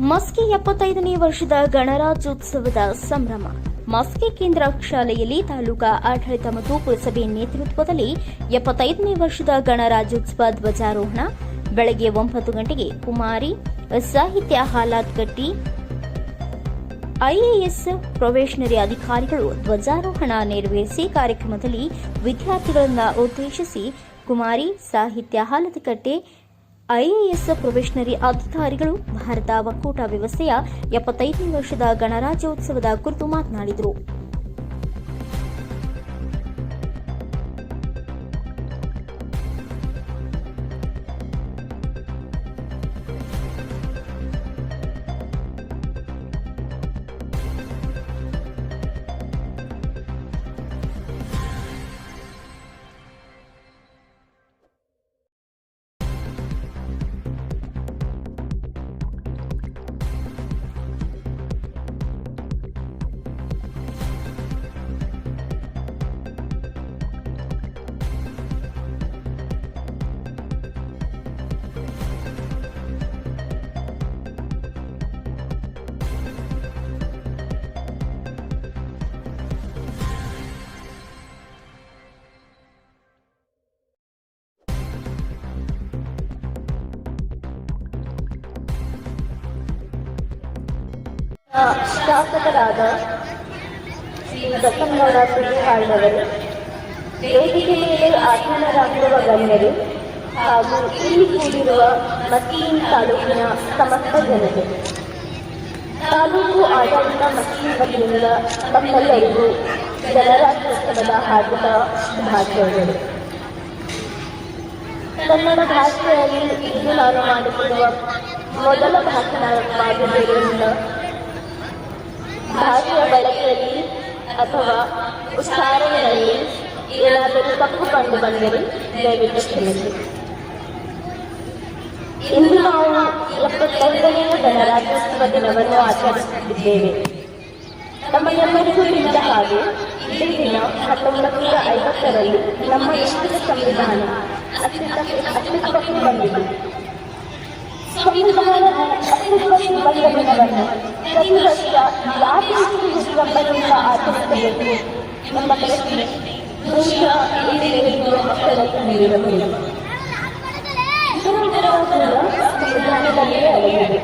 ಮಸ್ಕಿ ಎಪ್ಪತ್ತೈದನೇ ವರ್ಷದ ಗಣರಾಜ್ಯೋತ್ಸವದ ಸಂಭ್ರಮ. ಮಸ್ಕಿ ಕೇಂದ್ರ ಶಾಲೆಯಲ್ಲಿ ತಾಲೂಕಾ ಆಡಳಿತ ಮತ್ತು ಪುರಸಭೆ ನೇತೃತ್ವದಲ್ಲಿ ಎಪ್ಪತ್ತೈದನೇ ವರ್ಷದ ಗಣರಾಜ್ಯೋತ್ಸವ ಧ್ವಜಾರೋಹಣ. ಬೆಳಗ್ಗೆ ಒಂಬತ್ತು ಗಂಟೆಗೆ ಕುಮಾರಿ, ಸಾಹಿತ್ಯ ಹಾಲಾತ್ಕಟ್ಟಿ ಐಎಎಸ್ ಪ್ರೊಬೇಷನರಿ ಅಧಿಕಾರಿಗಳು ಧ್ವಜಾರೋಹಣ ನೆರವೇರಿಸಿ ಕಾರ್ಯಕ್ರಮದಲ್ಲಿ ವಿದ್ಯಾರ್ಥಿಗಳನ್ನು ಉದ್ದೇಶಿಸಿ ಕುಮಾರಿ, ಸಾಹಿತ್ಯ ಹಾಲತಕಟ್ಟೆ ಐಎಎಸ್ ಪ್ರೊಬೇಷನರಿ ಅಧಿಕಾರಿಗಳು ಭಾರತ ಒಕ್ಕೂಟ ವ್ಯವಸ್ಥೆಯ ಎಪ್ಪತ್ತೈದನೇ ವರ್ಷದ ಗಣರಾಜ್ಯೋತ್ಸವದ ಕುರಿತು ಮಾತನಾಡಿದರು. ಶಾಸಕರಾದ ಶ್ರೀ ಬಸವನಗೌಡ ಸುದ್ದಿಹಾಳ್ನವರು ವೇದಿಕೆ ಮೇಲೆ ಆಸೀನರಾಗಿರುವ ಗಣ್ಯರು ಹಾಗೂ ಇಲ್ಲಿ ಕೂಡಿರುವ ಮಸ್ಕೀನ್ ತಾಲೂಕಿನ ಸಮಸ್ತ ಜನತೆ ತಾಲೂಕು ಆಡಳಿತ ಮಸ್ಕೀನ್ ವತಿಯಿಂದ ತಮ್ಮೆಲ್ಲರಿಗೂ ಗಣರಾಜ್ಯೋತ್ಸವದ ಹಾರ್ದಿಕ ಶುಭಾಶಯಗಳು. ಕನ್ನಡ ಭಾಷೆಯಲ್ಲಿ ಇಂದು ನಾನು ಮಾಡುತ್ತಿರುವ ಮೊದಲ ಭಾಷಣ ಭಾಷಣವಾಗಿರುವುದರಿಂದ ಭಾಷೆಯ ಬಳಕೆಯಲ್ಲಿ ಅಥವಾ ಉಚ್ಚಾರಣೆಯಲ್ಲಿ ಏನಾದರೂ ತಪ್ಪು ಕಂಡು ಬಂದರೆ ದಯವಿಟ್ಟು ಕ್ಷಮಿಸಿ. ಇಂದು ನಾವು ಎಪ್ಪತ್ತೈದನೇ ಗಣರಾಜ್ಯೋತ್ಸವ ದಿನವನ್ನು ಆಚರಿಸುತ್ತಿದ್ದೇವೆ. ನಮಗೆಲ್ಲರಿಗೂ ತಿಳಿದ ಹಾಗೆ, ಇದೇ ದಿನ ಹತ್ತೊಂಬತ್ತು ನೂರ ಐವತ್ತರಲ್ಲಿ ನಮ್ಮ ದೇಶದ ಸಂವಿಧಾನ ಅಸ್ತಿತ್ವಕ್ಕೆ ಅಸ್ತಿತ್ವಕ್ಕೆ ಬಂದಿದೆ ಸಂವಿಧಾನ ಅಸ್ತಿತ್ವಕ್ಕೆ ಬಂದ ದಿನವನ್ನು ಪ್ರತಿ ವರ್ಷ ರೀತಿ ವಿಜೃಂಭಣೆಯಿಂದ ಆಚರಿಸಬೇಕು ನಮ್ಮ ಪ್ರಶ್ನೆ ಬಹುಶಃ ಇಲ್ಲಿ ಇರುವ ಮಕ್ಕಳಲ್ಲಿ ನೀಡಬಹುದು ಕೂಡ ಸಂವಿಧಾನದಲ್ಲಿಯೇ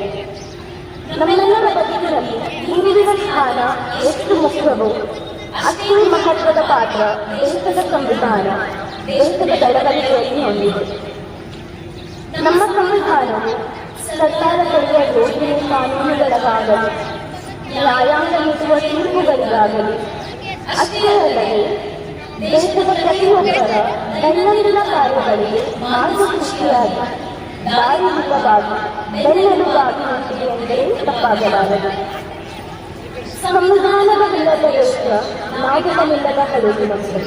ನಮ್ಮೆಲ್ಲರ ಬದುಕಿನಲ್ಲಿ ಹಿಂದಿನ ಸ್ಥಾನ ಎಷ್ಟು ಮುಖ್ಯವೋ ಅತಿ ಮಹತ್ವದ ಪಾತ್ರ ದೇಶದ ಸಂವಿಧಾನ ದೇಶದ ಬೆಳವಣಿಗೆಯಲ್ಲಿ ಹೊಂದಿದೆ ನಮ್ಮ ಸಂವಿಧಾನವು ಸರ್ಕಾರ ಕೊಡುವ ಯೋಜನೆ ಕಾನೂನುಗಳಿಗಾಗಲಿ ನ್ಯಾಯಾಂಗ ನೀಡುವ ತೀರ್ಪುಗಳಿಗಾಗಲಿ. ಅಷ್ಟೇ ಅಲ್ಲದೆ, ದೇಶದ ಪ್ರತಿಯೊಬ್ಬರ ದೈನಂದಿನ ಕಾರ್ಯಗಳಿಗೆ ಮಾರ್ಗದರ್ಶಿಯಾಗಿ ದಾರಿಯುತವಾಗಿ, ಬೆನ್ನೆಲುಬಾಗಿ ನಿಂತಿದೆ ಎಂದರೆ ತಪ್ಪಾಗಲಾರದು ಸಂವಿಧಾನದವಿಲ್ಲದ ದೇಶ ನಾಡಿನವಿಲ್ಲದ ಹಳುಗು ನಮ್ಮದು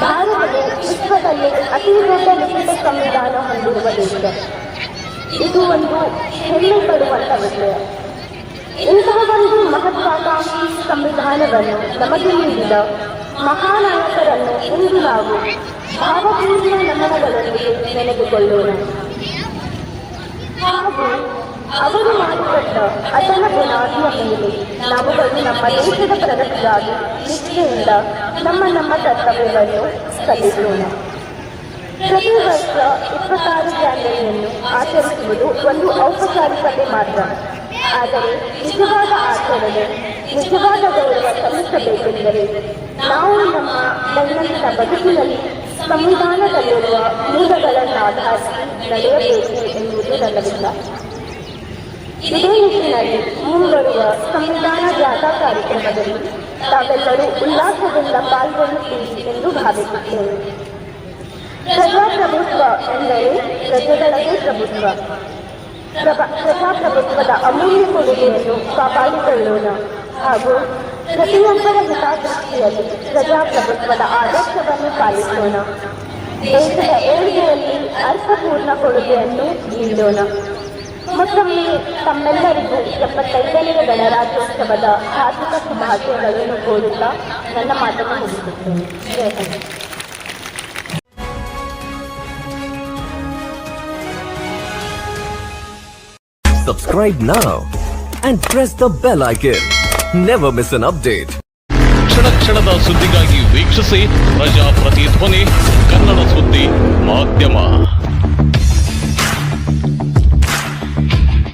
ಭಾರತವು ವಿಶ್ವದಲ್ಲಿ ಅತಿ ದೊಡ್ಡ ಲಿಖಿತ ಸಂವಿಧಾನ ಹೊಂದಿರುವ ದೇಶ. ಇದು ಒಂದು ಹೆಮ್ಮೆ ಪಡುವಂತ ವಿಷಯ. ಇಂತಹ ಒಂದು ಮಹತ್ವಾಕಾಂಕ್ಷಿ ಸಂವಿಧಾನವನ್ನು ನಮಗೆ ನೀಡಿದ ಮಹಾನಾಯಕರನ್ನು ಇಂದು ನಾವು ಭಾವಪೂರ್ಣ ನಮನಗಳೊಂದಿಗೆ ನೆನೆದುಕೊಳ್ಳೋಣ. ಹಾಗೂ ಅವರು ಮಾಡಿಕೊಟ್ಟ ಅಚಲ ಬುನಾದಿಯ ಮೇಲೆ ನಾವುಗಳು ನಮ್ಮ ದೇಶದ ಪ್ರಗತಿಗಾಗಿ ನಿಷ್ಠೆಯಿಂದ ನಮ್ಮ ನಮ್ಮ ಕರ್ತವ್ಯವನ್ನು ಸಲ್ಲಿಸೋಣ. ಪ್ರತಿ ವರ್ಷ ಇಪ್ಪತ್ತಾರು ಜಾನ್ವರಿಯನ್ನು ಆಚರಿಸುವುದು ಒಂದು ಔಪಚಾರಿಕತೆ ಮಾತ್ರ. ಆದರೆ ನಿಜವಾದ ಆಚರಣೆ, ನಿಜವಾದ ಗೌರವ ಸಲ್ಲಿಸಬೇಕೆಂದರೆ ನಾವು ನಮ್ಮ ದೈನಂದಿನ ಬದುಕಿನಲ್ಲಿ ಸಂವಿಧಾನದಲ್ಲಿರುವ ಮೂಲಗಳನ್ನು ಆಧರಿಸಿ ನಡೆಯಬೇಕು ಎನ್ನುವುದು ನನ್ನ ಇದೇ ನಿಟ್ಟಿನಲ್ಲಿ ಮುಂಬರುವ ಸಂವಿಧಾನ ಜಾಥಾ ಕಾರ್ಯಕ್ರಮದಲ್ಲಿ ತಾವೆಲ್ಲರೂ ಉಲ್ಲಾಸದಿಂದ ಪಾಲ್ಗೊಳ್ಳುತ್ತೀರಿ ಎಂದು ಭಾವಿಸುತ್ತೇವೆ. ಪ್ರಜಾಪ್ರಭುತ್ವ ಎಂದರೆ ಪ್ರಜೆಗಳದೇ ಪ್ರಭುತ್ವ. ಪ್ರಭ- ಪ್ರಜಾಪ್ರಭುತ್ವದ ಅಮೂಲ್ಯ ಕೊಡುಗೆಯನ್ನು ಕಾಪಾಡಿಕೊಳ್ಳೋಣ ಹಾಗೂ ಪ್ರತಿಯೊಬ್ಬರ ಹಿತಾಸಕ್ತಿಯಲ್ಲಿ ಪ್ರಜಾಪ್ರಭುತ್ವದ ಆದರ್ಶವನ್ನು ಪಾಲಿಸೋಣ. ದೇಶದ ಏಳಿಗೆಯಲ್ಲಿ ಅರ್ಥಪೂರ್ಣ ಕೊಡುಗೆಯನ್ನು ನೀಡೋಣ. ಮತ್ತೊಮ್ಮೆ ತಮ್ಮೆಲ್ಲರಿಗೂ ಎಪ್ಪತ್ತೈದನೆಯ ಗಣರಾಜ್ಯೋತ್ಸವದ ಹಾರ್ದಿಕ ಶುಭಾಶಯಗಳನ್ನು ಕೋರುತ್ತಾ ನನ್ನ ಮಾತನ್ನು ಮುಗಿಸುತ್ತೇನೆ. ಜಯ Subscribe now and press the bell icon. Never miss an update. ಕ್ಷಣ ಕ್ಷಣದ ಸುದ್ದಿಗಾಗಿ ವೀಕ್ಷಿಸಿ ಪ್ರಜಾ ಪ್ರತಿಧ್ವನಿ ಕನ್ನಡ ಸುದ್ದಿ ಮಾಧ್ಯಮ